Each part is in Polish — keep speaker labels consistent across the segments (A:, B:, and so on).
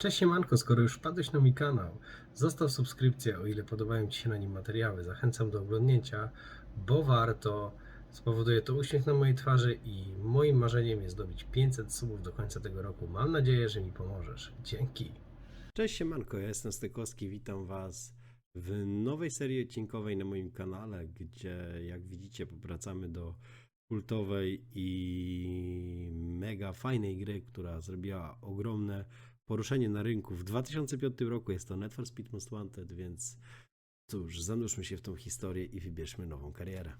A: Cześć Siemanko, skoro już wpadłeś na mój kanał, zostaw subskrypcję, o ile podobają Ci się na nim materiały. Zachęcam do oglądnięcia, bo warto. Spowoduje to uśmiech na mojej twarzy i moim marzeniem jest dobić 500 subów do końca tego roku. Mam nadzieję, że mi pomożesz. Dzięki. Cześć Siemanko, ja jestem Stykowski, witam Was w nowej serii odcinkowej na moim kanale, gdzie jak widzicie powracamy do kultowej i mega fajnej gry, która zrobiła ogromne poruszenie na rynku. W 2005 roku jest to Net for Speed Most Wanted, więc cóż, zanurzmy się w tą historię i wybierzmy nową karierę.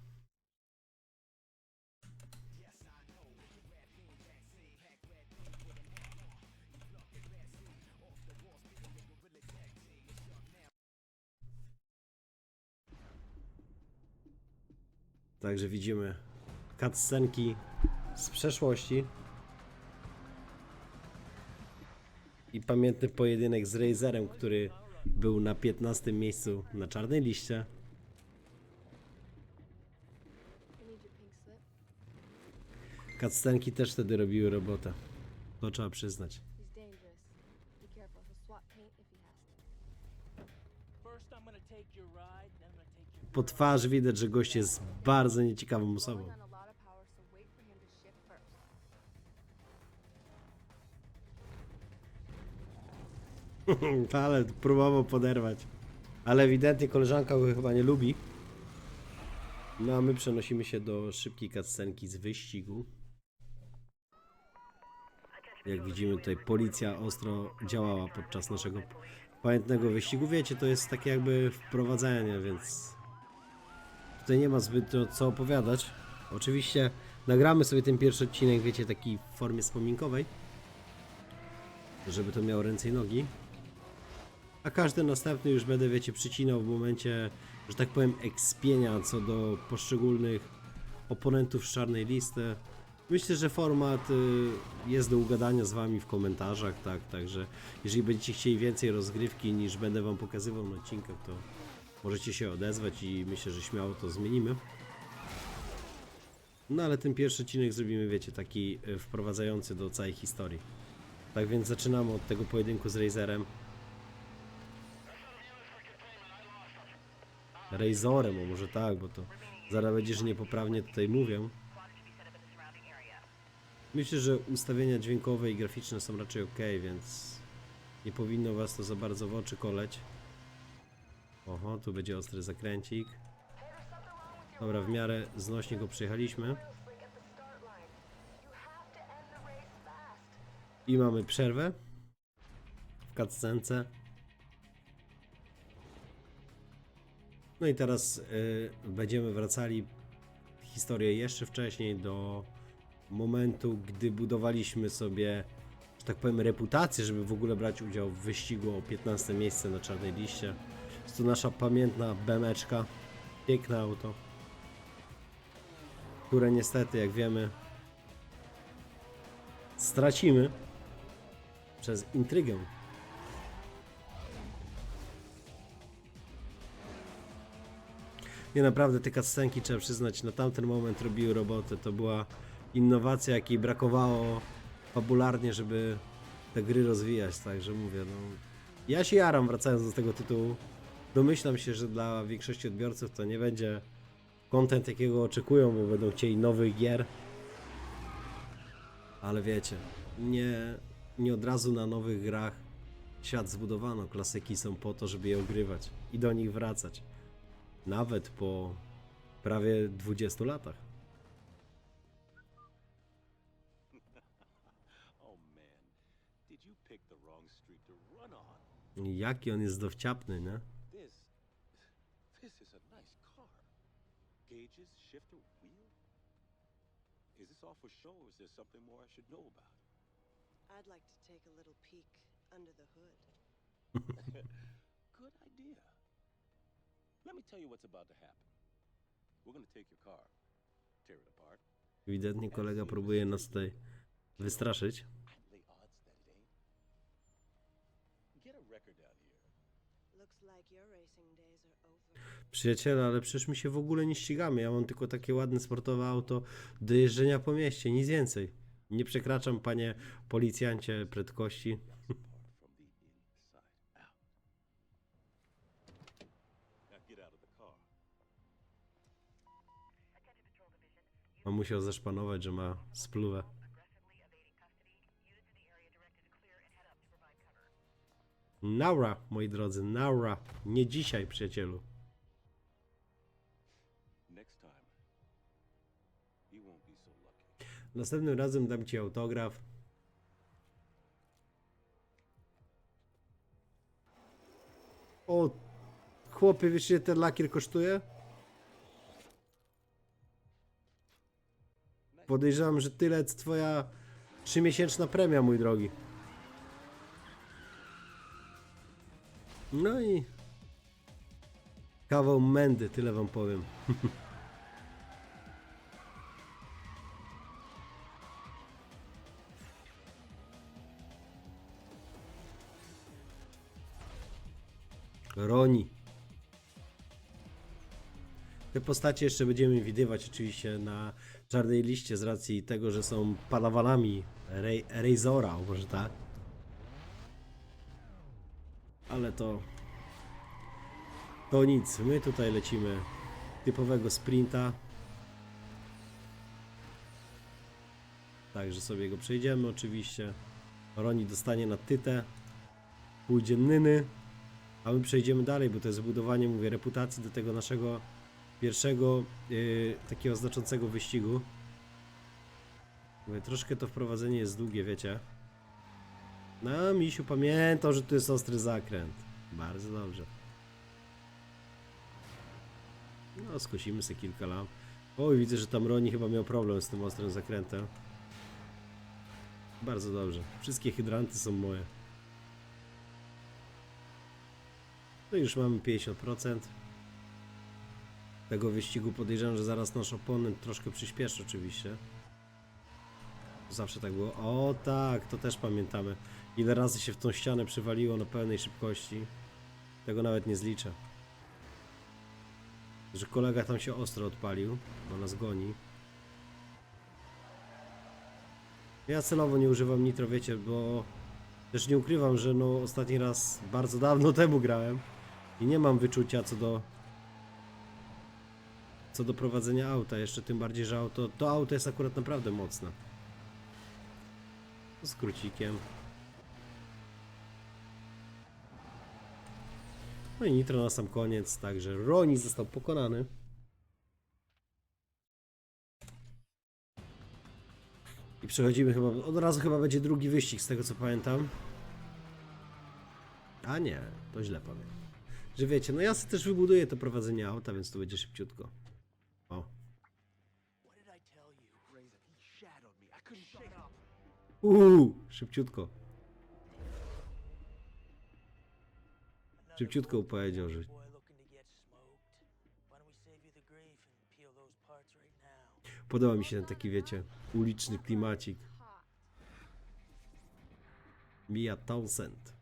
A: Także widzimy cutscenki z przeszłości. I pamiętny pojedynek z Razerem, który był na 15 miejscu na czarnej liście.
B: I need your pink slip.
A: Cutscenki też wtedy robiły robotę. To trzeba przyznać. Po twarzy widać, że gość jest bardzo nieciekawą osobą. Ale próbował poderwać. Ale ewidentnie koleżanka go chyba nie lubi. No a my przenosimy się do szybkiej cutscenki z wyścigu. Jak widzimy tutaj policja ostro działała podczas naszego pamiętnego wyścigu. Wiecie, to jest takie jakby wprowadzenie, więc tutaj nie ma zbyt co opowiadać. Oczywiście nagramy sobie ten pierwszy odcinek, wiecie, taki w formie wspominkowej, żeby to miało ręce i nogi. A każdy następny już będę, wiecie, przycinał w momencie, że tak powiem, ekspienia co do poszczególnych oponentów z czarnej listy. Myślę, że format y, jest do ugadania z Wami w komentarzach, tak, także jeżeli będziecie chcieli więcej rozgrywki niż będę Wam pokazywał na odcinkach, to możecie się odezwać i myślę, że śmiało to zmienimy. No ale ten pierwszy odcinek zrobimy, wiecie, taki y, wprowadzający do całej historii. Tak więc zaczynamy od tego pojedynku z Razerem. Razorem, o może tak, bo to zaraz będzie, że niepoprawnie tutaj mówię. Myślę, że ustawienia dźwiękowe i graficzne są raczej ok, więc nie powinno Was to za bardzo w oczy koleć. Oho, tu będzie ostry zakręcik. Dobra, w miarę znośnie go przejechaliśmy. I mamy przerwę w cutscence. No i teraz y, będziemy wracali historię jeszcze wcześniej do momentu, gdy budowaliśmy sobie, że tak powiem, reputację, żeby w ogóle brać udział w wyścigu o 15 miejsce na czarnej liście. Jest to nasza pamiętna bemeczka, piękne auto, które niestety, jak wiemy, stracimy przez intrygę. Nie naprawdę te cutscenki trzeba przyznać, na tamten moment robiły robotę. To była innowacja, jakiej brakowało fabularnie, żeby te gry rozwijać. Także mówię, no. Ja się jaram wracając do tego tytułu. Domyślam się, że dla większości odbiorców to nie będzie content, jakiego oczekują, bo będą chcieli nowych gier. Ale wiecie, nie, nie od razu na nowych grach świat zbudowano. Klasyki są po to, żeby je ogrywać i do nich wracać. Nawet po prawie 20 latach.
C: Oh man, did you pick the wrong street to run on?
A: Jaki on jest dowciapny, nie?
C: This is a nice car. Gauges, shifter, wheel. Is this all for show or is there something more I should know about?
D: I'd like to take a little peek under the hood.
C: Good idea. Let me tell you what's about to happen. We're gonna take your car, tear it apart.
A: Ewidentnie kolega próbuje nas tutaj wystraszyć. Przyjaciele, ale przecież my się w ogóle nie ścigamy. Ja mam tylko takie ładne sportowe auto do jeżdżenia po mieście, nic więcej. Nie przekraczam, panie policjancie, prędkości.
C: Apart from the
A: musiał zaszpanować, że ma spluwę. Naura, moi drodzy, Naura. Nie dzisiaj, przyjacielu. Następnym razem dam ci autograf. O, chłopie, wiesz ile ten lakier kosztuje? Podejrzewam, że tyle co twoja trzymiesięczna premia, mój drogi. No i kawał mędy, tyle wam powiem. Roni. Te postacie jeszcze będziemy widywać oczywiście na czarnej liście z racji tego, że są padawanami Ray, Razora, może tak. Ale to... To nic, my tutaj lecimy typowego sprinta. Także sobie go przejdziemy oczywiście. Roni dostanie na tytę. Pójdzie Nyny. A my przejdziemy dalej, bo to jest budowanie, mówię, reputacji do tego naszego pierwszego yy, takiego znaczącego wyścigu. Mówię, troszkę to wprowadzenie jest długie, wiecie. No, misiu pamiętał, że tu jest ostry zakręt. Bardzo dobrze. No, skosimy sobie kilka lamp. Oj, widzę, że tam Roni chyba miał problem z tym ostrym zakrętem. Bardzo dobrze. Wszystkie hydranty są moje. No już mamy 50% tego wyścigu. Podejrzewam, że zaraz nasz oponent troszkę przyspieszy oczywiście. Zawsze tak było. O tak, to też pamiętamy. Ile razy się w tą ścianę przywaliło na pełnej szybkości. Tego nawet nie zliczę. Że kolega tam się ostro odpalił, bo nas goni. Ja celowo nie używam nitro, wiecie, bo też nie ukrywam, że no ostatni raz bardzo dawno temu grałem i nie mam wyczucia co do co do prowadzenia auta, jeszcze tym bardziej, że auto, to auto jest akurat naprawdę mocne. Z krócikiem. No i nitro na sam koniec, także Roni został pokonany. I przechodzimy chyba, od razu chyba będzie drugi wyścig z tego co pamiętam. A nie, to źle powiem. Że wiecie, no ja sobie też wybuduję to prowadzenie auta, więc to będzie szybciutko. Uuu, szybciutko. Szybciutko powiedział, że podoba mi się ten taki, wiecie, uliczny klimacik. Mia Townsend.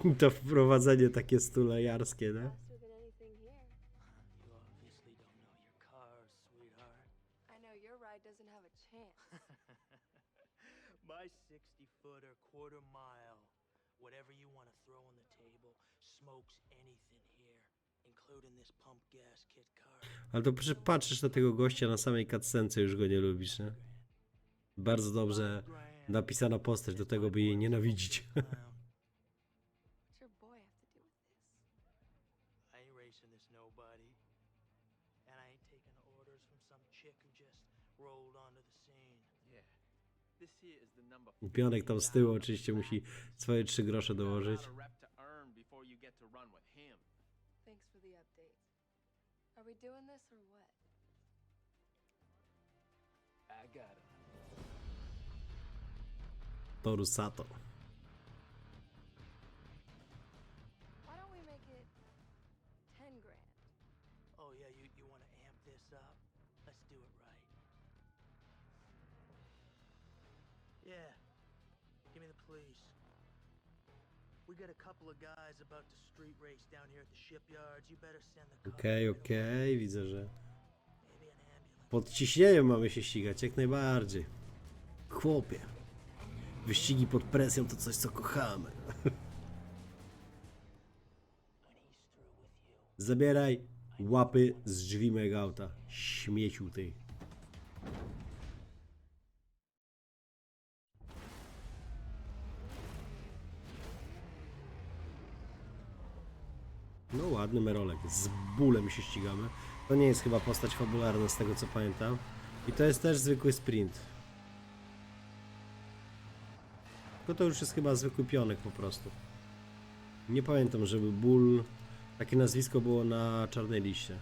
A: To wprowadzenie takie stulejarskie, no?
B: I know your ride doesn't have a chance.
E: My 60 footer, quarter mile, whatever you want to throw on the table, smokes anything here, including this pump gas kit car.
A: Ale to przy- patrzysz na tego gościa na samej cutscence, już go nie lubisz, nie? Bardzo dobrze napisana postać do tego, by jej nienawidzić.
B: What's your boy have to do with this?
E: I ain't racing this nobody. And I ain't taking orders from some chick who just rolled onto the scene.
F: Yeah. This here is the number
A: Pionek tam z tyłu oczywiście musi swoje trzy grosze dołożyć.
F: a rep to earn before you get to run with him.
B: Thanks for the update. Are we doing this or what?
F: I got him.
A: Toru Sato.
E: Got a couple of guys about to street race down here at the shipyards. You better send the
A: Okej, okej, widzę, że pod ciśnieniem mamy się ścigać, jak najbardziej. Chłopie. Wyścigi pod presją to coś, co kochamy. Zabieraj łapy z drzwi mojego auta. Śmieciu ty. No ładny merolek. Z bólem się ścigamy. To nie jest chyba postać fabularna z tego co pamiętam. I to jest też zwykły sprint. Tylko to już jest chyba zwykły pionek po prostu. Nie pamiętam, żeby ból, takie nazwisko było na czarnej liście.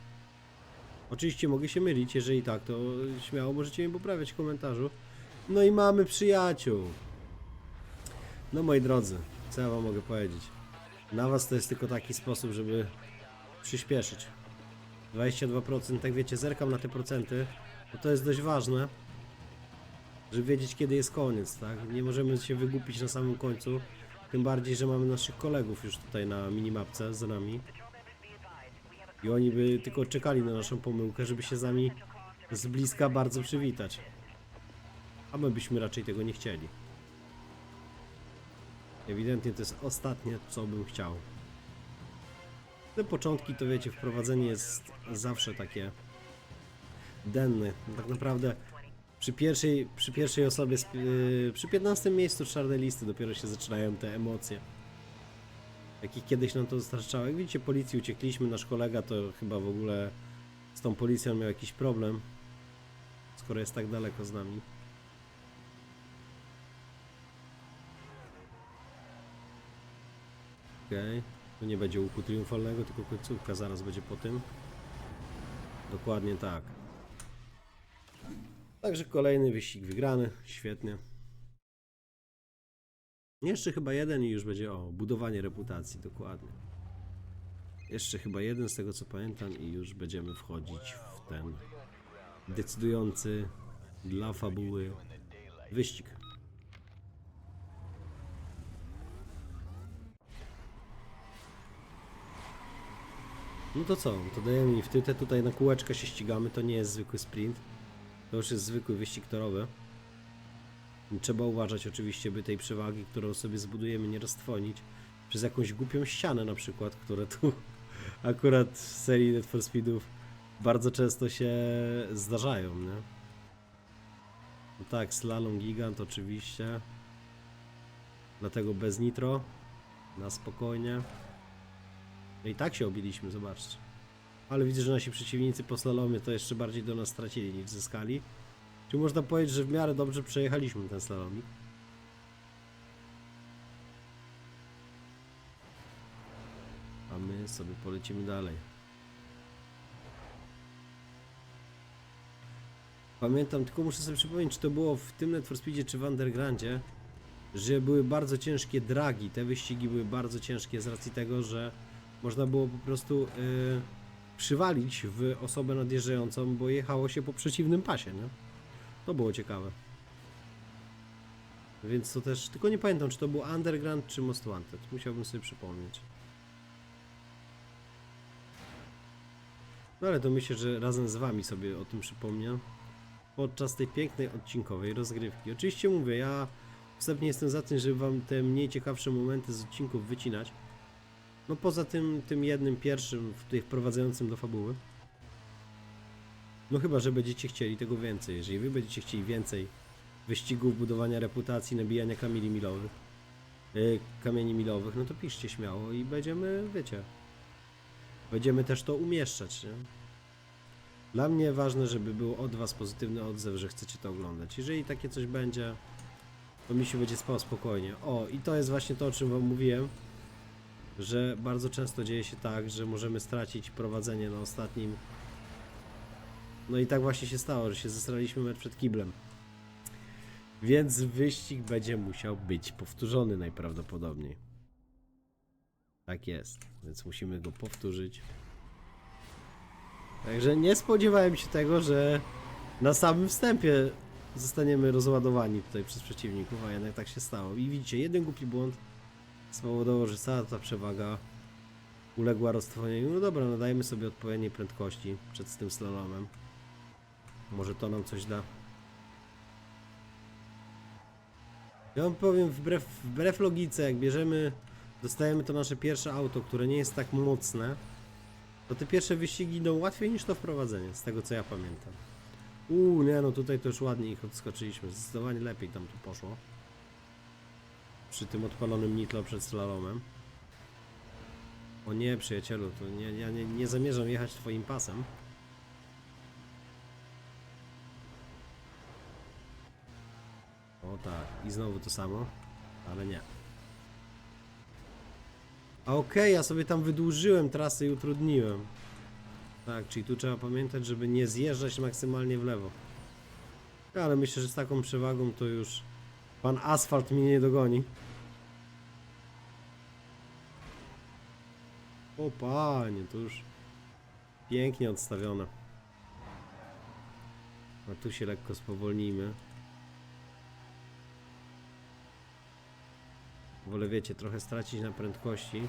A: Oczywiście mogę się mylić, jeżeli tak, to śmiało możecie mi poprawiać w komentarzu. No i mamy przyjaciół. No moi drodzy, co ja wam mogę powiedzieć? Na was to jest tylko taki sposób, żeby przyspieszyć. 22%, tak wiecie, zerkam na te procenty, bo to jest dość ważne, żeby wiedzieć kiedy jest koniec, tak? Nie możemy się wygłupić na samym końcu, tym bardziej, że mamy naszych kolegów już tutaj na minimapce za nami. I oni by tylko czekali na naszą pomyłkę, żeby się z nami z bliska bardzo przywitać. A my byśmy raczej tego nie chcieli. Ewidentnie to jest ostatnie, co bym chciał. Te początki, to wiecie, wprowadzenie jest zawsze takie denne. Tak naprawdę przy pierwszej, przy pierwszej osobie, yy, przy 15 miejscu czarnej listy dopiero się zaczynają te emocje. Jakich kiedyś nam to dostarczało. Jak widzicie, policji uciekliśmy, nasz kolega to chyba w ogóle z tą policją miał jakiś problem, skoro jest tak daleko z nami. Okej, tu nie będzie łuku triumfalnego, tylko końcówka zaraz będzie po tym. Dokładnie tak. Także kolejny wyścig wygrany, świetnie. Jeszcze chyba jeden i już będzie, o, budowanie reputacji, dokładnie. Jeszcze chyba jeden z tego co pamiętam i już będziemy wchodzić w ten decydujący dla fabuły wyścig. No to co, to dajemy mi wtytę, tutaj na kółeczkę się ścigamy, to nie jest zwykły sprint. To już jest zwykły wyścig torowy. Trzeba uważać oczywiście, by tej przewagi, którą sobie zbudujemy, nie roztwonić przez jakąś głupią ścianę na przykład, które tu akurat w serii Need for Speedów bardzo często się zdarzają, nie? No tak, slalom gigant oczywiście. Dlatego bez nitro. Na spokojnie. I tak się obiliśmy, zobaczcie. Ale widzę, że nasi przeciwnicy po slalomie to jeszcze bardziej do nas stracili niż zyskali. Czy można powiedzieć, że w miarę dobrze przejechaliśmy ten slalomik? A my sobie polecimy dalej. Pamiętam, tylko muszę sobie przypomnieć, czy to było w tym for Speedzie, czy w Undergroundzie, że były bardzo ciężkie dragi. Te wyścigi były bardzo ciężkie z racji tego, że można było po prostu yy, przywalić w osobę nadjeżdżającą, bo jechało się po przeciwnym pasie, nie? To było ciekawe. Więc to też, tylko nie pamiętam, czy to był Underground, czy Most Wanted. Musiałbym sobie przypomnieć. No ale to myślę, że razem z Wami sobie o tym przypomnę. Podczas tej pięknej odcinkowej rozgrywki. Oczywiście mówię, ja wstępnie jestem za tym, żeby Wam te mniej ciekawsze momenty z odcinków wycinać. No poza tym, tym jednym pierwszym, tych wprowadzającym do fabuły. No chyba, że będziecie chcieli tego więcej. Jeżeli wy będziecie chcieli więcej wyścigów, budowania reputacji, nabijania kamieni milowych, yy, kamieni milowych, no to piszcie śmiało i będziemy, wiecie, będziemy też to umieszczać, nie? Dla mnie ważne, żeby był od was pozytywny odzew, że chcecie to oglądać. Jeżeli takie coś będzie, to mi się będzie spało spokojnie. O, i to jest właśnie to, o czym wam mówiłem, że bardzo często dzieje się tak, że możemy stracić prowadzenie na ostatnim no i tak właśnie się stało, że się zesraliśmy mecz przed kiblem. Więc wyścig będzie musiał być powtórzony najprawdopodobniej. Tak jest, więc musimy go powtórzyć. Także nie spodziewałem się tego, że na samym wstępie zostaniemy rozładowani tutaj przez przeciwników, a jednak tak się stało. I widzicie, jeden głupi błąd spowodował, że cała ta przewaga uległa roztrwonieniu. No dobra, nadajemy sobie odpowiedniej prędkości przed tym slalomem. Może to nam coś da. Ja wam powiem, wbrew, wbrew logice, jak bierzemy, dostajemy to nasze pierwsze auto, które nie jest tak mocne, to te pierwsze wyścigi idą łatwiej niż to wprowadzenie, z tego co ja pamiętam. Uuu, nie no, tutaj to już ładnie ich odskoczyliśmy, zdecydowanie lepiej tam to poszło. Przy tym odpalonym nitro przed slalomem. O nie, przyjacielu, to nie, ja nie, nie zamierzam jechać twoim pasem. O tak, i znowu to samo, ale nie. A okej, ja sobie tam wydłużyłem trasę i utrudniłem. Tak, czyli tu trzeba pamiętać, żeby nie zjeżdżać maksymalnie w lewo. Ale myślę, że z taką przewagą to już pan asfalt mnie nie dogoni. O panie, to już pięknie odstawione. A tu się lekko spowolnijmy. Wolę, wiecie, trochę stracić na prędkości,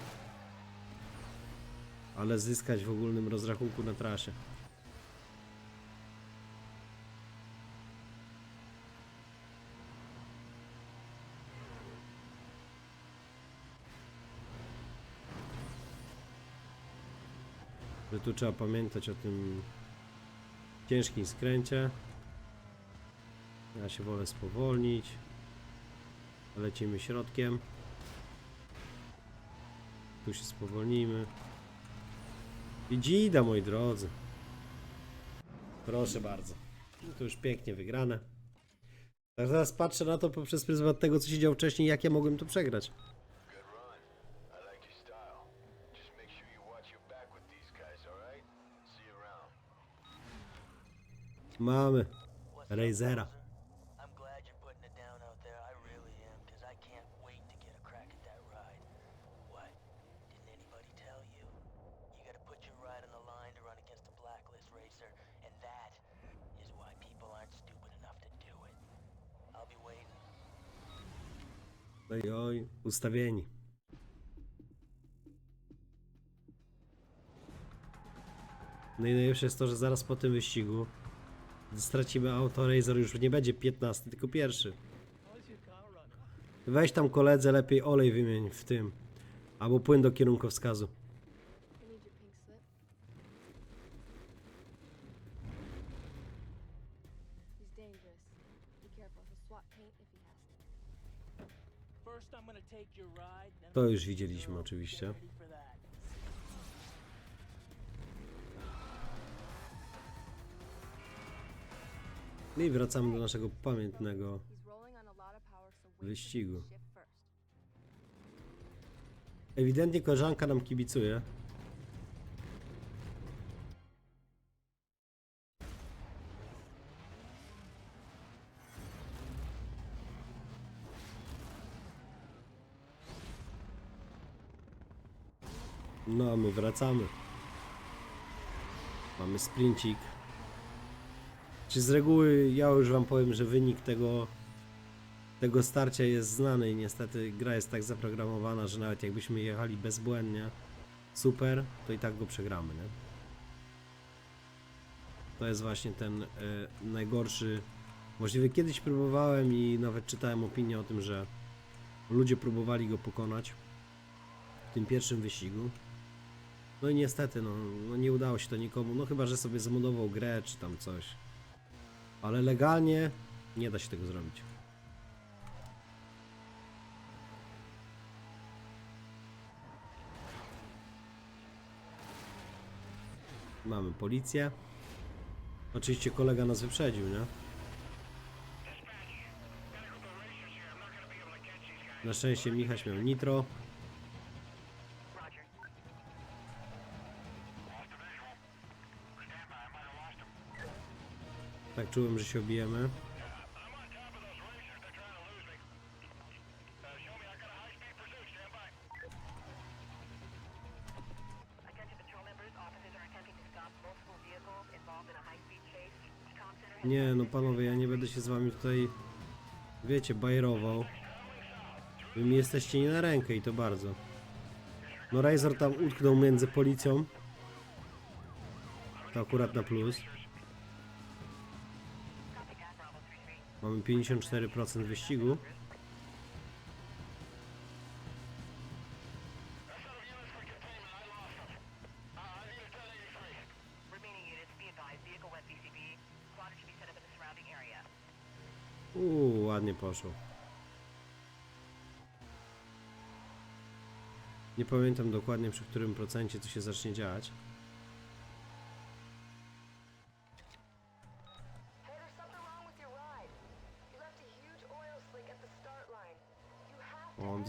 A: ale zyskać w ogólnym rozrachunku na trasie. Tu trzeba pamiętać o tym ciężkim skręcie. Ja się wolę spowolnić. Lecimy środkiem. Tu się spowolnimy. I dzida, moi drodzy. Proszę bardzo. To już pięknie wygrane. Tak zaraz patrzę na to poprzez pryzmat tego, co się działo wcześniej, jak ja mogłem to przegrać.
E: Be waiting.
A: Oj, oj, ustawieni. No i najlepsze jest to, że zaraz po tym wyścigu stracimy auto, Razor już nie będzie 15, tylko pierwszy. Weź tam koledze lepiej olej wymień w tym. Albo płyn do kierunkowskazu.
B: I need your pink
A: No i wracamy do naszego pamiętnego wyścigu. Ewidentnie koleżanka nam kibicuje. No, a my wracamy. Mamy sprincik. Czy z reguły ja już wam powiem, że wynik tego tego starcia jest znany i niestety gra jest tak zaprogramowana, że nawet jakbyśmy jechali bezbłędnie super, to i tak go przegramy, nie? To jest właśnie ten e, najgorszy. Możliwie kiedyś próbowałem i nawet czytałem opinię o tym, że ludzie próbowali go pokonać w tym pierwszym wyścigu. No i niestety, no, no nie udało się to nikomu, no chyba, że sobie zmodował grę czy tam coś. Ale legalnie nie da się tego zrobić. Mamy policję. Oczywiście kolega nas wyprzedził, nie? Na szczęście Michaś miał nitro. Tak czułem, że się obijemy. Nie, no panowie, ja nie będę się z wami tutaj, wiecie, bajerował. Wy mi jesteście nie na rękę i to bardzo. No Razor tam utknął między policją. To akurat na plus. Mamy 54% wyścigu. Uuu, ładnie poszło. Nie pamiętam dokładnie przy którym procencie to się zacznie
B: działać.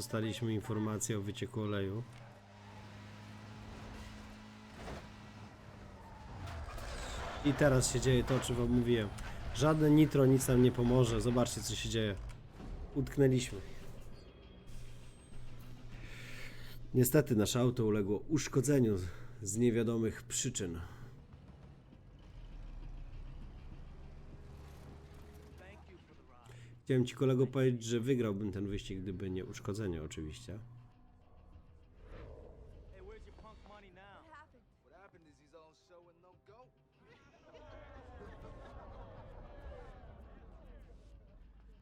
A: Dostaliśmy informację o wycieku oleju. I teraz się dzieje to, o czym wam mówiłem. Żadne nitro nic nam nie pomoże. Zobaczcie, co się dzieje. Utknęliśmy. Niestety nasze auto uległo uszkodzeniu z- niewiadomych przyczyn. Chciałem ci kolego powiedzieć, że wygrałbym ten wyścig, gdyby nie uszkodzenie oczywiście.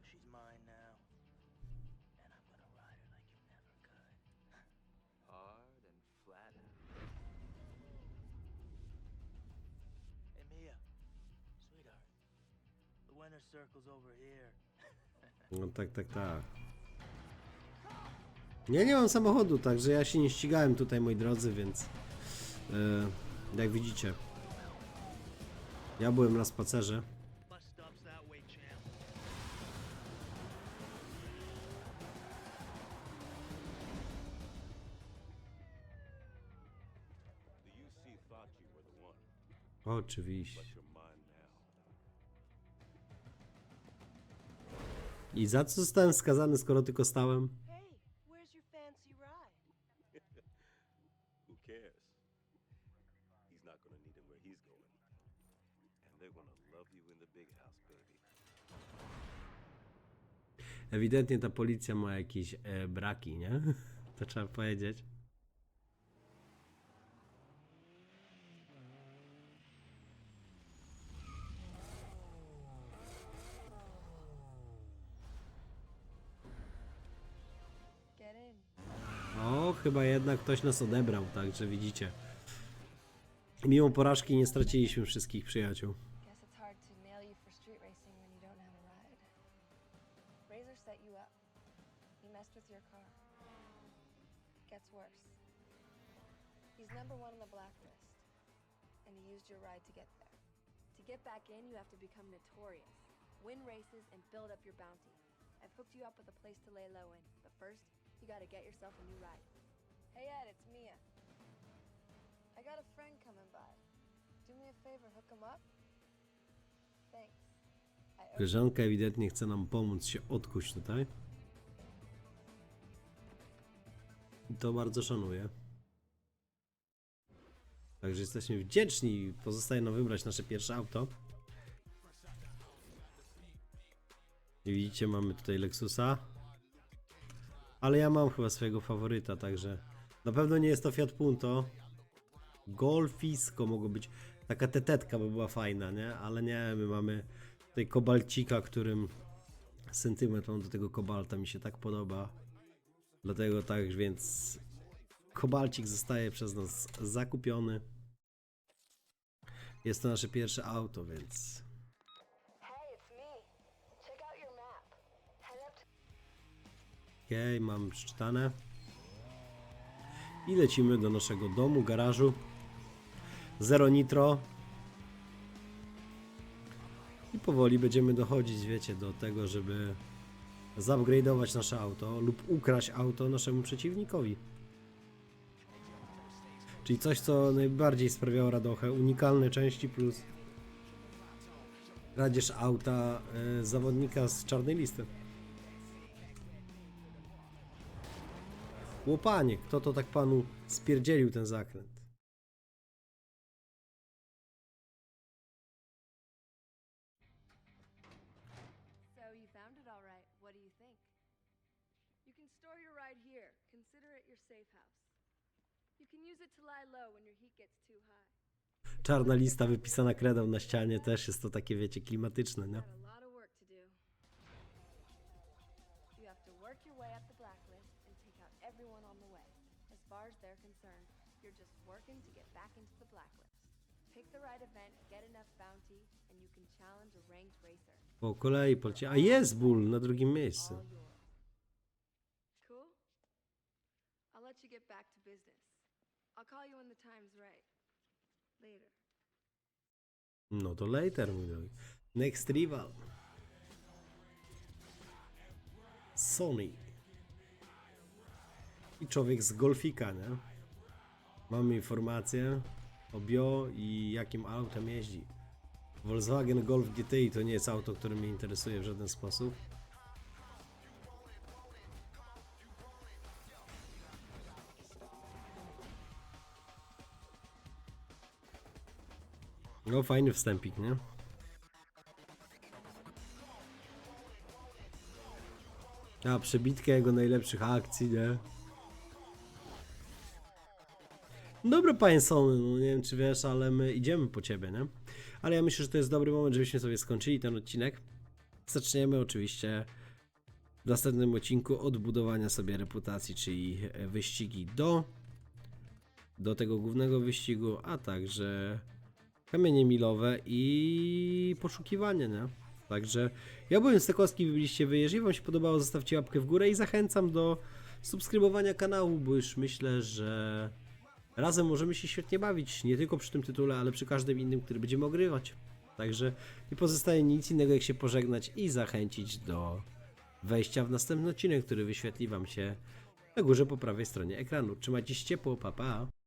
F: Hey,
E: Mia. Sweetheart. The winner's circle's over here.
A: No tak, tak, tak. Ja nie mam samochodu, także ja się nie ścigałem tutaj, moi drodzy, więc e, jak widzicie, ja byłem na spacerze.
E: Bus
A: I za co zostałem skazany, skoro tylko stałem?
D: Hey, where's your fancy ride?
C: Who cares? He's not gonna need him where he's going. And they're gonna love you in the big house, baby.
A: Ewidentnie ta policja ma jakieś e, braki, nie? To trzeba powiedzieć. Chyba jednak ktoś nas odebrał, także widzicie. Mimo porażki nie straciliśmy wszystkich przyjaciół.
B: Razor blacklist. Get back in, you have to become notorious. Win races and build up your bounty. I've hooked you up with a place to lay low in. But first, you gotta get yourself a new ride. Hey Ed, it's Mia. I got a friend coming by. Do me a favor, hook him up? Thanks.
A: Koleżanka ewidentnie chce nam pomóc się odkuć tutaj. I to bardzo szanuję. Także jesteśmy wdzięczni. Pozostaje nam wybrać nasze pierwsze auto. I widzicie, mamy tutaj Lexusa. Ale ja mam chyba swojego faworyta, także na pewno nie jest to Fiat Punto. Golfisko mogło być. Taka tetetka by była fajna, nie? Ale nie, my mamy tutaj kobalcika, którym sentyment mam do tego kobalta, mi się tak podoba. Dlatego tak, więc kobalcik zostaje przez nas zakupiony. Jest to nasze pierwsze auto, więc
B: Hey, it's me. Check
A: I lecimy do naszego domu, garażu. Zero nitro. I powoli będziemy dochodzić, wiecie, do tego, żeby zupgrade'ować nasze auto lub ukraść auto naszemu przeciwnikowi. Czyli coś, co najbardziej sprawiało radochę. Unikalne części plus kradzież auta e, zawodnika z czarnej listy. Łopanie, kto to tak panu spierdzielił ten zakręt?
B: So you found it all right. What do you think? You can store your ride here. Consider it your safe house. You can use it to lie low when your heat gets too high.
A: Czarna lista wypisana kredą na ścianie też jest to takie, wiecie, klimatyczne, nie?
B: Got a lot
A: Po kolei polecie. A jest ból na drugim miejscu.
B: All yours. Cool? I'll let you get back to business. I'll call you when the time's right. Later.
A: No to later, mój drogi. Next rival. Sony. I człowiek z golfika, nie? Mamy informację o bio i jakim autem jeździ. Volkswagen Golf GTI to nie jest auto, które mnie interesuje w żaden sposób. No fajny wstępik, nie? A, przebitkę jego najlepszych akcji, nie? Dobra, panie Sony, no nie wiem czy wiesz, ale my idziemy po ciebie, nie? Ale ja myślę, że to jest dobry moment, żebyśmy sobie skończyli ten odcinek. Zaczniemy oczywiście w następnym odcinku od budowania sobie reputacji, czyli wyścigi do do tego głównego wyścigu, a także kamienie milowe i poszukiwanie, nie? Także ja byłem Stekowski, wy byliście wy. Jeżeli wam się podobało, zostawcie łapkę w górę i zachęcam do subskrybowania kanału, bo już myślę, że razem możemy się świetnie bawić, nie tylko przy tym tytule, ale przy każdym innym, który będziemy ogrywać. Także nie pozostaje nic innego, jak się pożegnać i zachęcić do wejścia w następny odcinek, który wyświetli wam się na górze po prawej stronie ekranu. Trzymajcie się ciepło, pa pa!